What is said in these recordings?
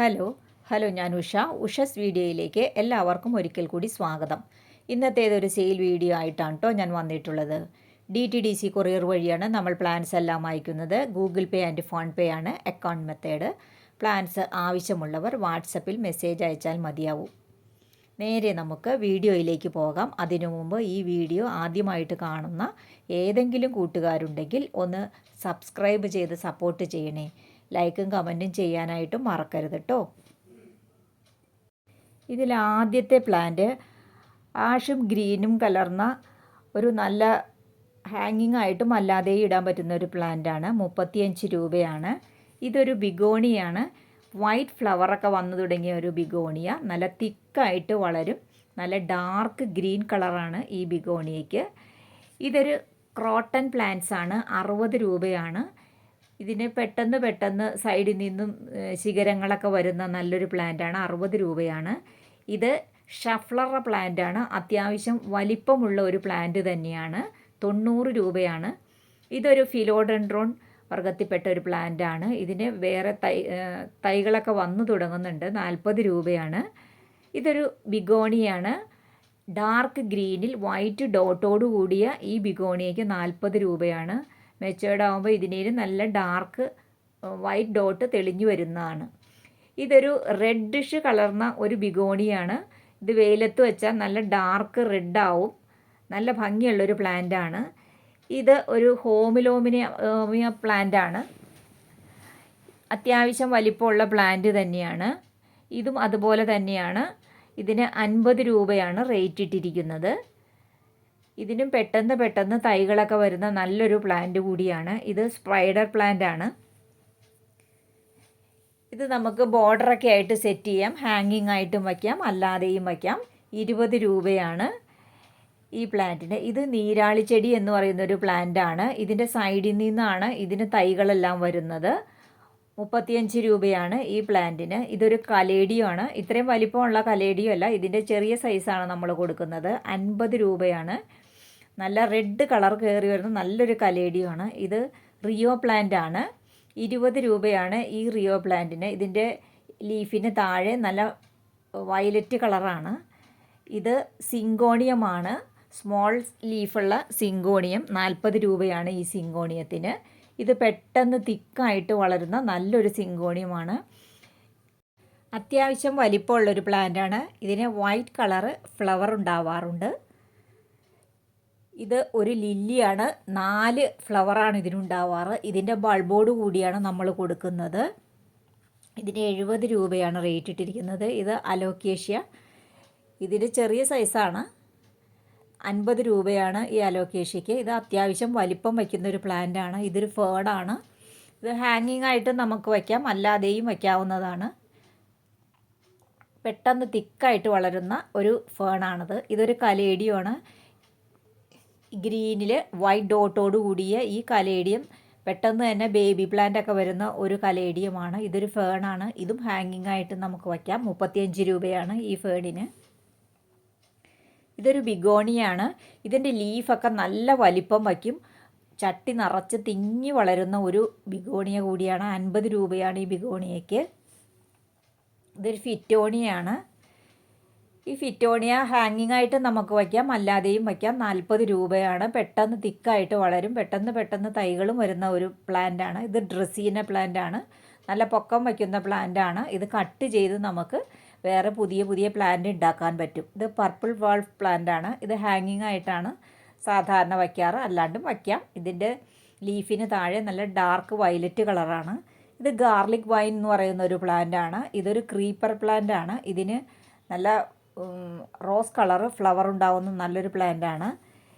Hello hello ഞാൻ ഉഷ. ഉഷസ് വീഡിയോയിലേക്ക് എല്ലാവർക്കും ഒരിക്കൽ കൂടി സ്വാഗതം. ഇന്നത്തേതൊരു സെയിൽ വീഡിയോ ആയിട്ടാണ് കേട്ടോ ഞാൻ വന്നിട്ടുള്ളത്. D T D C courier വഴിയാണ് നമ്മൾ പ്ലാൻസ് എല്ലാം അയക്കുന്നത്. Google Pay and PhonePe ആണ് അക്കൗണ്ട് മെത്തേഡ് പ്ലാൻസ് ആവശ്യമുള്ളവർ വാട്സപ്പിൽ മെസ്സേജ് അയച്ചാൽ മതിയാവും. നേരെ നമുക്ക് വീഡിയോയിലേക്ക് പോകാം. അതിനു മുമ്പ് ഈ വീഡിയോ ആദ്യമായിട്ട് കാണുന്ന ഏതെങ്കിലും കൂട്ടുകാരുണ്ടെങ്കിൽ ഒന്ന് സബ്സ്ക്രൈബ് ചെയ്ത് സപ്പോർട്ട് ചെയ്യണേ. ലൈക്കും കമന്റും ചെയ്യാനായിട്ടും മറക്കരുത് കേട്ടോ ഇതിൽ ആദ്യത്തെ പ്ലാന്റ് ആഷും ഗ്രീനും കലർന്ന ഒരു നല്ല ഹാങ്ങിങ് ആയിട്ടും അല്ലാതെ ഇടാൻ പറ്റുന്ന ഒരു പ്ലാന്റാണ് മുപ്പത്തിയഞ്ച് രൂപയാണ്. ഇതൊരു ബിഗോണിയാണ്. വൈറ്റ് ഫ്ലവറൊക്കെ വന്നു തുടങ്ങിയ ഒരു ബിഗോണിയ. നല്ല തിക്കായിട്ട് വളരും. നല്ല ഡാർക്ക് ഗ്രീൻ കളറാണ് ഈ ബിഗോണിയയ്ക്ക്. ഇതൊരു ക്രോട്ടൺ പ്ലാന്റ്സ് ആണ്. അറുപത് രൂപയാണ്. ഇതിന് പെട്ടെന്ന് പെട്ടെന്ന് സൈഡിൽ നിന്നും ശിഖരങ്ങളൊക്കെ വരുന്ന നല്ലൊരു പ്ലാന്റാണ്. അറുപത് രൂപയാണ്. ഇത് ഷഫ്ലറ പ്ലാന്റാണ്. അത്യാവശ്യം വലിപ്പമുള്ള ഒരു പ്ലാന്റ് തന്നെയാണ്. തൊണ്ണൂറ് രൂപയാണ്. ഇതൊരു ഫിലോഡൻഡ്രോൺ വർഗത്തിൽപ്പെട്ട ഒരു പ്ലാന്റാണ്. ഇതിന് വേറെ തൈ തൈകളൊക്കെ വന്നു തുടങ്ങുന്നുണ്ട്. നാൽപ്പത് രൂപയാണ്. ഇതൊരു ബിഗോണിയാണ്. ഡാർക്ക് ഗ്രീനിൽ വൈറ്റ് ഡോട്ടോട് കൂടിയ ഈ ബിഗോണിയയ്ക്ക് നാൽപ്പത് രൂപയാണ്. മെച്ചേർഡ് ആകുമ്പോൾ ഇതിനേലും നല്ല ഡാർക്ക് വൈറ്റ് ഡോട്ട് തെളിഞ്ഞു വരുന്നതാണ്. ഇതൊരു റെഡിഷ് കളർന്ന ഒരു ബിഗോണിയാണ്. ഇത് വെയിലത്ത് വെച്ചാൽ നല്ല ഡാർക്ക് റെഡ് ആവും. നല്ല ഭംഗിയുള്ളൊരു പ്ലാന്റ് ആണ്. ഇത് ഒരു ഹോമിലോമിനിയ ഹോമിയ പ്ലാന്റ് ആണ്. അത്യാവശ്യം വലിപ്പമുള്ള പ്ലാന്റ് തന്നെയാണ്. ഇതും അതുപോലെ തന്നെയാണ്. ഇതിന് അൻപത് രൂപയാണ് റേറ്റ് ഇട്ടിരിക്കുന്നത്. ഇതിനും പെട്ടെന്ന് പെട്ടെന്ന് തൈകളൊക്കെ വരുന്ന നല്ലൊരു പ്ലാന്റ് കൂടിയാണ്. ഇത് സ്പൈഡർ പ്ലാന്റ് ആണ്. ഇത് നമുക്ക് ബോർഡറൊക്കെ ആയിട്ട് സെറ്റ് ചെയ്യാം. ഹാങ്ങിങ് ആയിട്ടും വയ്ക്കാം. അല്ലാതെയും വയ്ക്കാം. ഇരുപത് രൂപയാണ് ഈ പ്ലാന്റിന് ഇത് നീരാളി ചെടി എന്ന് പറയുന്ന ഒരു പ്ലാന്റ് ആണ് ഇതിന്റെ സൈഡിൽ നിന്നാണ് ഇതിന് തൈകളെല്ലാം വരുന്നത്. മുപ്പത്തിയഞ്ച് രൂപയാണ് ഈ പ്ലാന്റിന് ഇതൊരു കലേഡിയോ ആണ് ഇത്രയും വലിപ്പമുള്ള കലേഡിയോ അല്ല ഇതിന്റെ ചെറിയ സൈസാണ് നമ്മൾ കൊടുക്കുന്നത്. അൻപത് രൂപയാണ്. നല്ല റെഡ് കളർ കയറി വരുന്ന നല്ലൊരു കലേഡിയമാണ് ഇത് റിയോ പ്ലാന്റ് ആണ്. ഇരുപത് രൂപയാണ് ഈ റിയോ പ്ലാന്റിന് ഇതിന്റെ ലീഫിന് താഴെ നല്ല വയലറ്റ് കളറാണ് ഇത് സിങ്കോണിയമാണ് സ്മോൾ ലീഫുള്ള സിങ്കോണിയം നാൽപ്പത് രൂപയാണ് ഈ സിങ്കോണിയത്തിന് ഇത് പെട്ടെന്ന് തിക്കായിട്ട് വളരുന്ന നല്ലൊരു സിങ്കോണിയമാണ് അത്യാവശ്യം വലിപ്പമുള്ളൊരു പ്ലാന്റാണ് ഇതിന് വൈറ്റ് കളറ് ഫ്ലവർ ഉണ്ടാവാറുണ്ട്. ഇത് ഒരു ലില്ലിയാണ്. നാല് ഫ്ലവറാണ് ഇതിനുണ്ടാവാറ്. ഇതിന്റെ ബൾബോട് കൂടിയാണ് നമ്മൾ കൊടുക്കുന്നത്. ഇതിന് എഴുപത് രൂപയാണ് റേറ്റ് ഇട്ടിരിക്കുന്നത്. ഇത് അലോക്കേഷ്യ. ഇതിന് ചെറിയ സൈസാണ്. അൻപത് രൂപയാണ് ഈ അലോക്കേഷ്യയ്ക്ക്. ഇത് അത്യാവശ്യം വലിപ്പം വയ്ക്കുന്ന ഒരു പ്ലാന്റ് ആണ് ഇതൊരു ഫേഡാണ്. ഇത് ഹാങ്ങിങ് ആയിട്ട് നമുക്ക് വയ്ക്കാം. അല്ലാതെയും വയ്ക്കാവുന്നതാണ്. പെട്ടെന്ന് തിക്കായിട്ട് വളരുന്ന ഒരു ഫേണാണിത്. ഇതൊരു കലേഡിയോ ആണ് ഗ്രീനിൽ വൈറ്റ് ഡോട്ടോട് കൂടിയ ഈ കലേഡിയം പെട്ടെന്ന് തന്നെ ബേബി പ്ലാന്റ് ഒക്കെ വരുന്ന ഒരു കലേഡിയമാണ്. ഇതൊരു ഫേണാണ് ഇതും ഹാങ്ങിങ് ആയിട്ട് നമുക്ക് വയ്ക്കാം. മുപ്പത്തിയഞ്ച് രൂപയാണ് ഈ ഫേണിന് ഇതൊരു ബിഗോണിയാണ്. ഇതിന്റെ ലീഫൊക്കെ നല്ല വലിപ്പം വയ്ക്കും. ചട്ടി നിറച്ച് തിങ്ങി വളരുന്ന ഒരു ബിഗോണിയ കൂടിയാണ്. അൻപത് രൂപയാണ് ഈ ബിഗോണിയയ്ക്ക്. ഇതൊരു ഫിറ്റോണിയാണ് ഈ ഫിറ്റോണിയ ഹാങ്ങിങ് ആയിട്ട് നമുക്ക് വയ്ക്കാം. അല്ലാതെയും വയ്ക്കാം. നാൽപ്പത് രൂപയാണ്. പെട്ടെന്ന് തിക്കായിട്ട് വളരും. പെട്ടെന്ന് പെട്ടെന്ന് തൈകളും വരുന്ന ഒരു പ്ലാന്റ് ആണ്. ഇത് ഡ്രസ്സീന പ്ലാന്റ് ആണ്. നല്ല പൊക്കം വയ്ക്കുന്ന പ്ലാന്റ് ആണ്. ഇത് കട്ട് ചെയ്ത് നമുക്ക് വേറെ പുതിയ പുതിയ പ്ലാന്റ് ഉണ്ടാക്കാൻ പറ്റും. ഇത് പർപ്പിൾ വാൾഫ് പ്ലാന്റ് ആണ്. ഇത് ഹാങ്ങിങ് ആയിട്ടാണ് സാധാരണ വയ്ക്കാറ്. അല്ലാണ്ടും വയ്ക്കാം. ഇതിന്റെ ലീഫിന് താഴെ നല്ല ഡാർക്ക് വയലറ്റ് കളറാണ് ഇത് ഗാർലിക് വൈൻ എന്ന് പറയുന്ന ഒരു പ്ലാന്റ് ആണ്. ഇതൊരു ക്രീപ്പർ പ്ലാന്റ് ആണ്. ഇതിന് നല്ല റോസ് കളർ ഫ്ലവർ ഉണ്ടാവുന്ന നല്ലൊരു പ്ലാന്റ് ആണ്.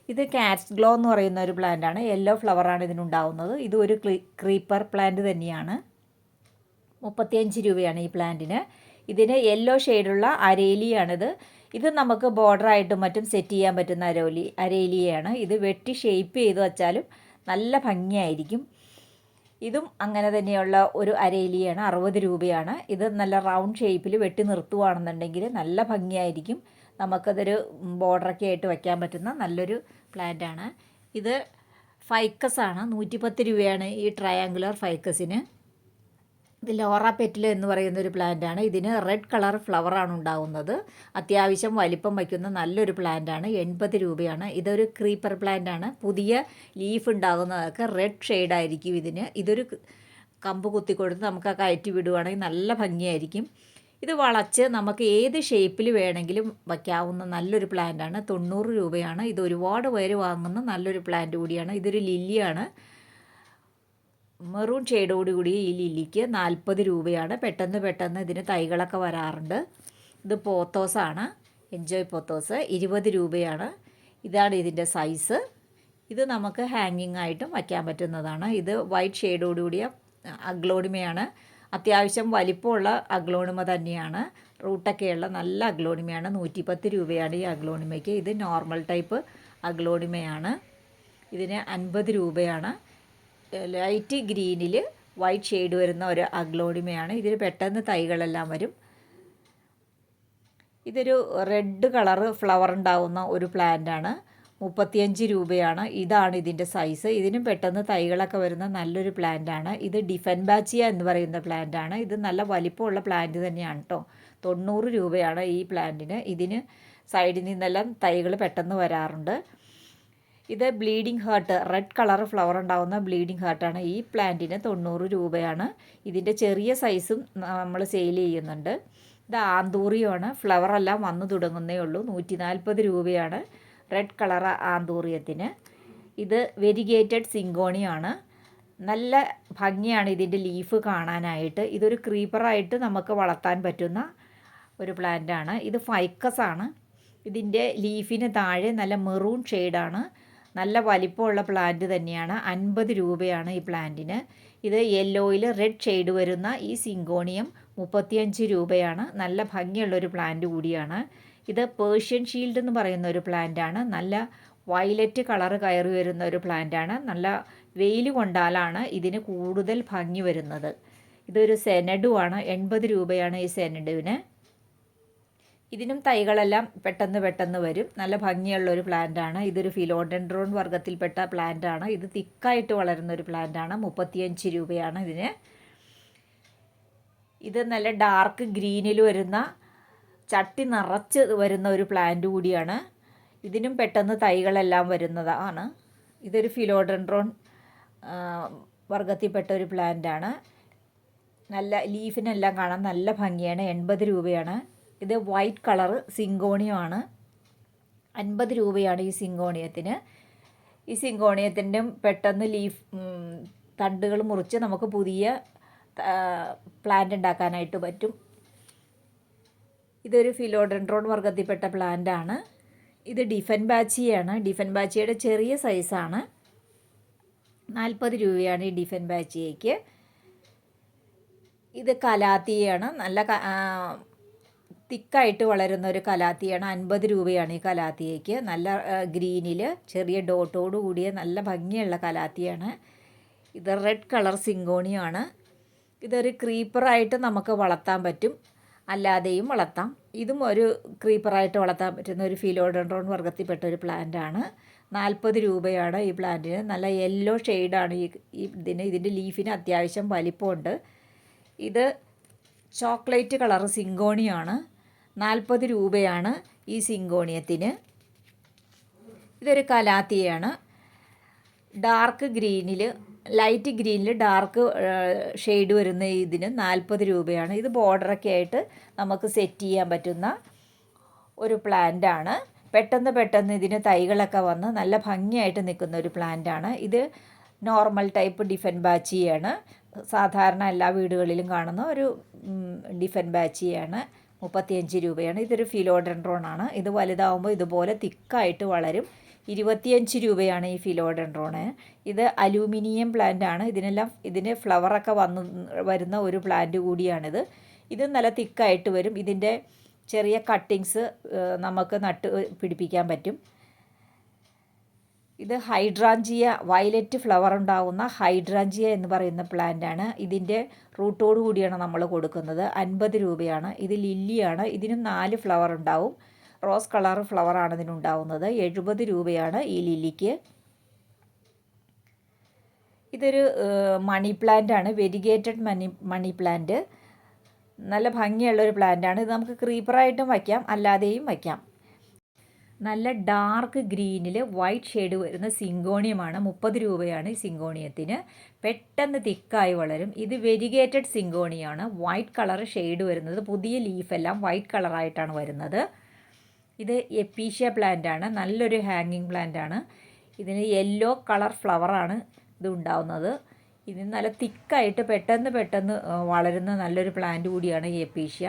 ഇത് കാറ്റ്സ് ഗ്ലോ എന്ന് പറയുന്ന ഒരു പ്ലാന്റ് ആണ്. യെല്ലോ ഫ്ലവറാണ് ഇതിനുണ്ടാവുന്നത്. ഇത് ഒരു ക്രീപ്പർ പ്ലാന്റ് തന്നെയാണ്. മുപ്പത്തിയഞ്ച് രൂപയാണ് ഈ പ്ലാന്റിന് ഇതിന് യെല്ലോ ഷെയ്ഡുള്ള അരേലിയാണിത്. ഇത് നമുക്ക് ബോർഡറായിട്ടും മറ്റും സെറ്റ് ചെയ്യാൻ പറ്റുന്ന അരോലി അരേലിയാണ്. ഇത് വെട്ടി ഷേപ്പ് ചെയ്ത് വച്ചാലും നല്ല ഭംഗിയായിരിക്കും. ഇതും അങ്ങനെ തന്നെയുള്ള ഒരു അരയിലിയാണ് അറുപത് രൂപയാണ്. ഇത് നല്ല റൗണ്ട് ഷേപ്പിൽ വെട്ടി നിർത്തുവാണെന്നുണ്ടെങ്കിൽ നല്ല ഭംഗിയായിരിക്കും. നമുക്കതൊരു ബോർഡറൊക്കെ ആയിട്ട് വയ്ക്കാൻ പറ്റുന്ന നല്ലൊരു പ്ലാന്റാണ് ഇത് ഫൈക്കസ് ആണ്. നൂറ്റിപ്പത്ത് രൂപയാണ് ഈ ട്രയാങ്കുലർ ഫൈക്കസിന് ഇത് ലോറ പെറ്റിൽ എന്ന് പറയുന്ന ഒരു പ്ലാന്റ് ആണ് ഇതിന് റെഡ് കളർ ഫ്ലവർ ആണ് ഉണ്ടാവുന്നത്. അത്യാവശ്യം വലിപ്പം വയ്ക്കുന്ന നല്ലൊരു പ്ലാന്റ് ആണ് എൺപത് രൂപയാണ്. ഇതൊരു ക്രീപ്പർ പ്ലാന്റ് ആണ് പുതിയ ലീഫ് ഉണ്ടാകുന്നതൊക്കെ റെഡ് ഷെയ്ഡ് ആയിരിക്കും ഇതിന്. ഇതൊരു കമ്പ് കുത്തി കൊടുത്ത് നമുക്ക് ആ കയറ്റി വിടുവാണെങ്കിൽ നല്ല ഭംഗിയായിരിക്കും. ഇത് വളച്ച് നമുക്ക് ഏത് ഷേപ്പിൽ വേണമെങ്കിലും വയ്ക്കാവുന്ന നല്ലൊരു പ്ലാന്റ് ആണ് തൊണ്ണൂറ് രൂപയാണ്. ഇത് ഒരുപാട് പേര് വാങ്ങുന്ന നല്ലൊരു പ്ലാന്റ് കൂടിയാണ്. ഇതൊരു ലില്ലിയാണ് മെറൂൺ ഷെയ്ഡോടുകൂടി ഈ ലില്ലിക്ക് നാൽപ്പത് രൂപയാണ്. പെട്ടെന്ന് പെട്ടെന്ന് ഇതിന് തൈകളൊക്കെ വരാറുണ്ട്. ഇത് പോത്തോസാണ്. Enjoy pothos. ഇരുപത് രൂപയാണ്. ഇതാണ് ഇതിന്റെ സൈസ്. ഇത് നമുക്ക് ഹാങ്ങിങ് ആയിട്ടും വയ്ക്കാൻ പറ്റുന്നതാണ്. ഇത് വൈറ്റ് ഷെയ്ഡോടുകൂടിയ അഗ്ലോണിമയാണ്. അത്യാവശ്യം വലിപ്പമുള്ള അഗ്ലോണിമ തന്നെയാണ്. റൂട്ടൊക്കെയുള്ള നല്ല അഗ്ലോണിമയാണ്. നൂറ്റിപ്പത്ത് രൂപയാണ് ഈ അഗ്ലോണിമയ്ക്ക്. ഇത് നോർമൽ ടൈപ്പ് അഗ്ലോണിമയാണ്. ഇതിന് അൻപത് രൂപയാണ്. ലൈറ്റ് ഗ്രീനിൽ വൈറ്റ് ഷെയ്ഡ് വരുന്ന ഒരു അഗ്ലോഡിമയാണ് ഇതിൽ പെട്ടെന്ന് തൈകളെല്ലാം വരും. ഇതൊരു റെഡ് കളറ് ഫ്ലവർ ഉണ്ടാവുന്ന ഒരു പ്ലാന്റാണ്. മുപ്പത്തിയഞ്ച് രൂപയാണ്. ഇതാണ് ഇതിന്റെ സൈസ്. ഇതിനും പെട്ടെന്ന് തൈകളൊക്കെ വരുന്ന നല്ലൊരു പ്ലാന്റാണ്. ഇത് ഡിഫൻ ബാച്ചിയ എന്ന് പറയുന്ന പ്ലാന്റാണ്. ഇത് നല്ല വലിപ്പമുള്ള പ്ലാന്റ് തന്നെയാണ് കേട്ടോ തൊണ്ണൂറ് രൂപയാണ് ഈ പ്ലാന്റിന്. ഇതിന് സൈഡിൽ നിന്നെല്ലാം തൈകൾ പെട്ടെന്ന് വരാറുണ്ട്. ഇത് bleeding heart red colour flower ഉണ്ടാകുന്ന ബ്ലീഡിങ് ഹാർട്ടാണ് ഈ പ്ലാന്റിന് തൊണ്ണൂറ് രൂപയാണ്. ഇതിന്റെ ചെറിയ സൈസും നമ്മൾ സെയിൽ ചെയ്യുന്നുണ്ട്. ഇത് ആന്തൂറിയമാണ് ഫ്ലവറെല്ലാം വന്നു തുടങ്ങുന്നേ ഉള്ളൂ. നൂറ്റി നാൽപ്പത് രൂപയാണ് റെഡ് കളർ ആന്തൂറിയത്തിന്. ഇത് വെരിഗേറ്റഡ് സിങ്കോണിയാണ്. നല്ല ഭംഗിയാണ് ഇതിന്റെ ലീഫ് കാണാനായിട്ട്. ഇതൊരു ക്രീപ്പറായിട്ട് നമുക്ക് വളർത്താൻ പറ്റുന്ന ഒരു പ്ലാന്റാണ് ഇത് ഫൈക്കസ് ആണ്. ഇതിന്റെ ലീഫിന് താഴെ നല്ല മെറൂൺ ഷെയ്ഡാണ് നല്ല വലിപ്പമുള്ള പ്ലാന്റ് തന്നെയാണ്. അൻപത് രൂപയാണ് ഈ പ്ലാന്റിന് ഇത് യെല്ലോയിൽ റെഡ് ഷെയ്ഡ് വരുന്ന ഈ സിങ്കോണിയം മുപ്പത്തിയഞ്ച് രൂപയാണ്. നല്ല ഭംഗിയുള്ളൊരു പ്ലാന്റ് കൂടിയാണ്. ഇത് പേർഷ്യൻ ഷീൽഡ് എന്ന് പറയുന്ന ഒരു പ്ലാന്റാണ് നല്ല വയലറ്റ് കളർ കയറി വരുന്ന ഒരു പ്ലാന്റാണ് നല്ല വെയിൽ കൊണ്ടാലാണ് ഇതിന് കൂടുതൽ ഭംഗി വരുന്നത്. ഇതൊരു സെനഡുമാണ് എൺപത് രൂപയാണ് ഈ സെനഡുവിന് ഇതിനും തൈകളെല്ലാം പെട്ടെന്ന് പെട്ടെന്ന് വരും. നല്ല ഭംഗിയുള്ള ഒരു പ്ലാന്റാണ് ഇതൊരു ഫിലോഡെൻഡ്രോൺ വർഗത്തിൽപ്പെട്ട പ്ലാന്റാണ് ഇത് തിക്കായിട്ട് വളരുന്ന ഒരു പ്ലാന്റാണ് മുപ്പത്തിയഞ്ച് രൂപയാണ് ഇതിന്. ഇത് നല്ല ഡാർക്ക് ഗ്രീനിൽ വരുന്ന ചട്ടി നിറച്ച് വരുന്ന ഒരു പ്ലാന്റ് കൂടിയാണ്. ഇതിനും പെട്ടെന്ന് തൈകളെല്ലാം വരുന്നതാണ്. ഇതൊരു ഫിലോഡെൻഡ്രോൺ വർഗത്തിൽപ്പെട്ട ഒരു പ്ലാന്റാണ് നല്ല ലീഫിനെല്ലാം കാണാൻ നല്ല ഭംഗിയാണ്. എൺപത് രൂപയാണ്. ഇത് വൈറ്റ് കളർ സിങ്കോണിയമാണ്. അൻപത് രൂപയാണ് ഈ സിങ്കോണിയത്തിന്. ഈ സിങ്കോണിയത്തിന്റെ പെട്ടെന്ന് ലീഫ് തണ്ടുകൾ മുറിച്ച് നമുക്ക് പുതിയ പ്ലാന്റ് ഉണ്ടാക്കാനായിട്ട് പറ്റും. ഇതൊരു ഫിലോഡെൻഡ്രോൺ വർഗത്തിൽപ്പെട്ട പ്ലാന്റാണ് ഇത് ഡിഫൻ ബാച്ചിയാണ് ഡിഫൻ ബാച്ചിയുടെ ചെറിയ സൈസാണ് നാൽപ്പത് രൂപയാണ് ഈ ഡിഫൻ ബാച്ചിയയ്ക്ക് ഇത് കലാത്തിയാണ്. നല്ല തിക്കായിട്ട് വളരുന്ന ഒരു കലാത്തിയാണ് അൻപത് രൂപയാണ് ഈ കലാത്തിയയ്ക്ക്. നല്ല ഗ്രീനിൽ ചെറിയ ഡോട്ടോട് കൂടിയ നല്ല ഭംഗിയുള്ള കലാത്തിയാണ്. ഇത് റെഡ് കളർ സിങ്കോണിയാണ്. ഇതൊരു ക്രീപ്പറായിട്ട് നമുക്ക് വളർത്താൻ പറ്റും. അല്ലാതെയും വളർത്താം. ഇതും ഒരു ക്രീപ്പറായിട്ട് വളർത്താൻ പറ്റുന്ന ഒരു ഫിലോഡൻഡ്രോൺ വർഗത്തിൽപ്പെട്ട ഒരു പ്ലാന്റാണ്. നാൽപ്പത് രൂപയാണ് ഈ പ്ലാന്റിന്. നല്ല യെല്ലോ ഷെയ്ഡാണ് ഈ ഇതിന്. ഇതിന്റെ ലീഫിന് അത്യാവശ്യം വലിപ്പമുണ്ട്. ഇത് ചോക്ലേറ്റ് കളർ സിങ്കോണിയാണ്. നാൽപ്പത് രൂപയാണ് ഈ സിങ്കോണിയത്തിന്. ഇതൊരു കലാത്തിയാണ്. ഡാർക്ക് ഗ്രീനിൽ ലൈറ്റ് ഗ്രീനിൽ ഡാർക്ക് ഷെയ്ഡ് വരുന്ന ഇതിന് നാൽപ്പത് രൂപയാണ്. ഇത് ബോർഡറൊക്കെ ആയിട്ട് നമുക്ക് സെറ്റ് ചെയ്യാൻ പറ്റുന്ന ഒരു പ്ലാന്റാണ്. പെട്ടെന്ന് പെട്ടെന്ന് ഇതിന് തൈകളൊക്കെ വന്ന് നല്ല ഭംഗിയായിട്ട് നിൽക്കുന്ന ഒരു പ്ലാന്റാണ്. ഇത് നോർമൽ ടൈപ്പ് ഡിഫൻ ബാച്ചിയാണ്. സാധാരണ എല്ലാ വീടുകളിലും കാണുന്ന ഒരു ഡിഫൻ ബാച്ചിയാണ്. മുപ്പത്തിയഞ്ച് രൂപയാണ്. ഇതൊരു ഫിലോഡെൻഡ്രോൺ ആണ്. ഇത് വലുതാവുമ്പോൾ ഇതുപോലെ തിക്കായിട്ട് വളരും. ഇരുപത്തിയഞ്ച് രൂപയാണ് ഈ ഫിലോഡെൻഡ്രോണ്. ഇത് അലൂമിനിയം പ്ലാന്റ് ആണ്. ഇതിനെല്ലാം ഇതിന് ഫ്ലവറൊക്കെ വന്ന് വരുന്ന ഒരു പ്ലാന്റ് കൂടിയാണിത്. ഇത് നല്ല തിക്കായിട്ട് വരും. ഇതിന്റെ ചെറിയ കട്ടിങ്സ് നമുക്ക് നട്ട് പിടിപ്പിക്കാൻ പറ്റും. ഇത് ഹൈഡ്രാഞ്ചിയ വയലറ്റ് ഫ്ലവർ ഉണ്ടാകുന്ന ഹൈഡ്രാഞ്ചിയ എന്ന് പറയുന്ന പ്ലാന്റ് ആണ്. ഇതിന്റെ റൂട്ടോട് കൂടിയാണ് നമ്മൾ കൊടുക്കുന്നത്. അൻപത് രൂപയാണ്. ഇത് ലില്ലിയാണ് ഇതിനും നാല് ഫ്ലവർ ഉണ്ടാവും. റോസ് കളർ ഫ്ലവർ ഫ്ലവറാണ് ഇതിനുണ്ടാവുന്നത് എഴുപത് രൂപയാണ് ഈ ലില്ലിക്ക് ഇതൊരു മണി പ്ലാന്റ് ആണ്. വെരിഗേറ്റഡ് മണി മണി പ്ലാന്റ് നല്ല ഭംഗിയുള്ള ഒരു പ്ലാന്റ് ആണ്. ഇത് നമുക്ക് ക്രീപ്പറായിട്ടും വയ്ക്കാം. അല്ലാതെയും വയ്ക്കാം. നല്ല ഡാർക്ക് ഗ്രീനിൽ വൈറ്റ് ഷെയ്ഡ് വരുന്ന സിങ്കോണിയമാണ്. മുപ്പത് രൂപയാണ് ഈ സിങ്കോണിയത്തിന്. പെട്ടെന്ന് തിക്കായി വളരും. ഇത് വെരിഗേറ്റഡ് സിങ്കോണിയാണ്. വൈറ്റ് കളർ ഷെയ്ഡ് വരുന്നത്. പുതിയ ലീഫെല്ലാം വൈറ്റ് കളറായിട്ടാണ് വരുന്നത്. ഇത് എപ്പീഷ്യ ആണ്. നല്ലൊരു ഹാങ്ങിങ് പ്ലാന്റ് ആണ്. ഇതിന് യെല്ലോ കളർ ഫ്ലവറാണ് ഇത് ഉണ്ടാവുന്നത്. ഇതിന് നല്ല തിക്കായിട്ട് പെട്ടെന്ന് പെട്ടെന്ന് വളരുന്ന നല്ലൊരു പ്ലാന്റ് കൂടിയാണ് എപ്പീഷ്യ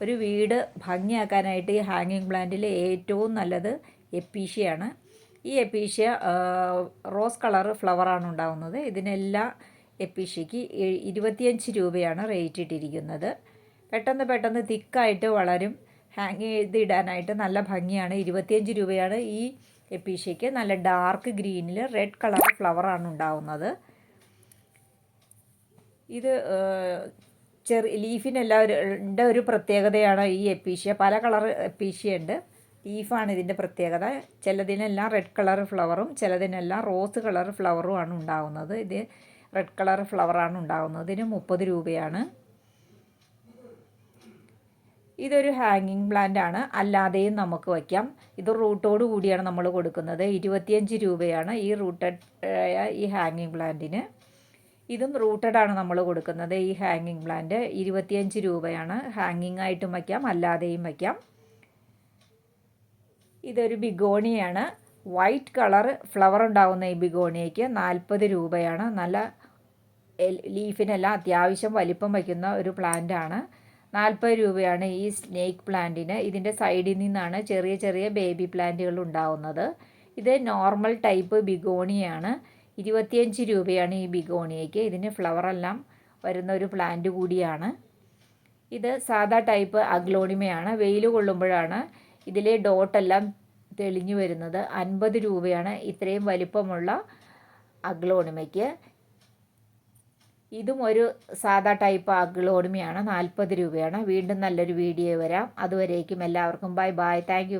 ഒരു വീട് ഭംഗിയാക്കാനായിട്ട് ഈ ഹാങ്ങിങ് പ്ലാന്റിൽ ഏറ്റവും നല്ലത് എപ്പീഷ്യയാണ് ഈ എപ്പീഷ്യ റോസ് കളർ ഫ്ലവറാണ് ഉണ്ടാകുന്നത് ഇതിനെല്ലാം എപ്പീഷ്യയ്ക്ക് ഇരുപത്തിയഞ്ച് രൂപയാണ് റേറ്റ് ഇട്ടിരിക്കുന്നത്. പെട്ടെന്ന് പെട്ടെന്ന് തിക്കായിട്ട് വളരും. ഹാങ് ചെയ്ത് ഇടാനായിട്ട് നല്ല ഭംഗിയാണ്. ഇരുപത്തിയഞ്ച് രൂപയാണ് ഈ എപ്പീഷ്യയ്ക്ക് നല്ല ഡാർക്ക് ഗ്രീനിൽ റെഡ് കളർ ഫ്ലവറാണ് ഉണ്ടാവുന്നത്. ഇത് ചെറിയ ലീഫിനെല്ലാം ഒരു ഒരു പ്രത്യേകതയാണ് ഈ എപ്പീഷ്യ. പല കളർ എപ്പീഷ്യ ഉണ്ട് ലീഫാണ് ഇതിന്റെ പ്രത്യേകത. ചിലതിനെല്ലാം റെഡ് കളർ ഫ്ലവറും ചിലതിനെല്ലാം റോസ് കളർ ഫ്ലവറും ആണ് ഉണ്ടാകുന്നത് ഇത് റെഡ് കളർ ഫ്ലവറാണ് ഉണ്ടാകുന്നത് ഇതിന് മുപ്പത് രൂപയാണ്. ഇതൊരു ഹാങ്ങിങ് പ്ലാന്റ് ആണ് അല്ലാതെയും നമുക്ക് വയ്ക്കാം. ഇത് റൂട്ടോട് കൂടിയാണ് നമ്മൾ കൊടുക്കുന്നത്. ഇരുപത്തിയഞ്ച് രൂപയാണ് ഈ റൂട്ടഡ് ഈ ഹാങ്ങിങ് പ്ലാന്റിന്. ഇതും റൂട്ടഡ് ആണ് നമ്മൾ കൊടുക്കുന്നത്. ഈ ഹാങ്ങിങ് പ്ലാന്റ് ഇരുപത്തിയഞ്ച് രൂപയാണ്. ഹാങ്ങിങ് ആയിട്ടും വയ്ക്കാം അല്ലാതെയും വയ്ക്കാം. ഇതൊരു ബിഗോണിയാണ്. വൈറ്റ് കളർ ഫ്ലവർ ഉണ്ടാകുന്ന ഈ ബിഗോണിയയ്ക്ക് നാൽപ്പത് രൂപയാണ്. നല്ല ലീഫിനെല്ലാം അത്യാവശ്യം വലിപ്പം വയ്ക്കുന്ന ഒരു പ്ലാന്റ് ആണ്. നാൽപ്പത് രൂപയാണ് ഈ സ്നേക്ക് പ്ലാന്റിന് ഇതിന്റെ സൈഡിൽ നിന്നാണ് ചെറിയ ചെറിയ ബേബി പ്ലാന്റുകൾ ഉണ്ടാവുന്നത്. ഇത് നോർമൽ ടൈപ്പ് ബിഗോണിയാണ്. ഇരുപത്തിയഞ്ച് രൂപയാണ് ഈ ബിഗോണിയയ്ക്ക്. ഇതിന് ഫ്ലവറെല്ലാം വരുന്ന ഒരു പ്ലാന്റ് കൂടിയാണ്. ഇത് സാധാ ടൈപ്പ് അഗ്ലോണിമയാണ്. വെയിൽ കൊള്ളുമ്പോഴാണ് ഇതിലെ ഡോട്ടെല്ലാം തെളിഞ്ഞു വരുന്നത്. അൻപത് രൂപയാണ് ഇത്രയും വലിപ്പമുള്ള അഗ്ലോണിമയ്ക്ക്. ഇതും ഒരു സാധാ ടൈപ്പ് അഗ്ലോണിമയാണ്. നാൽപ്പത് രൂപയാണ്. വീണ്ടും നല്ലൊരു വീഡിയോ വരാം. അതുവരേക്കും എല്ലാവർക്കും ബൈ ബൈ താങ്ക്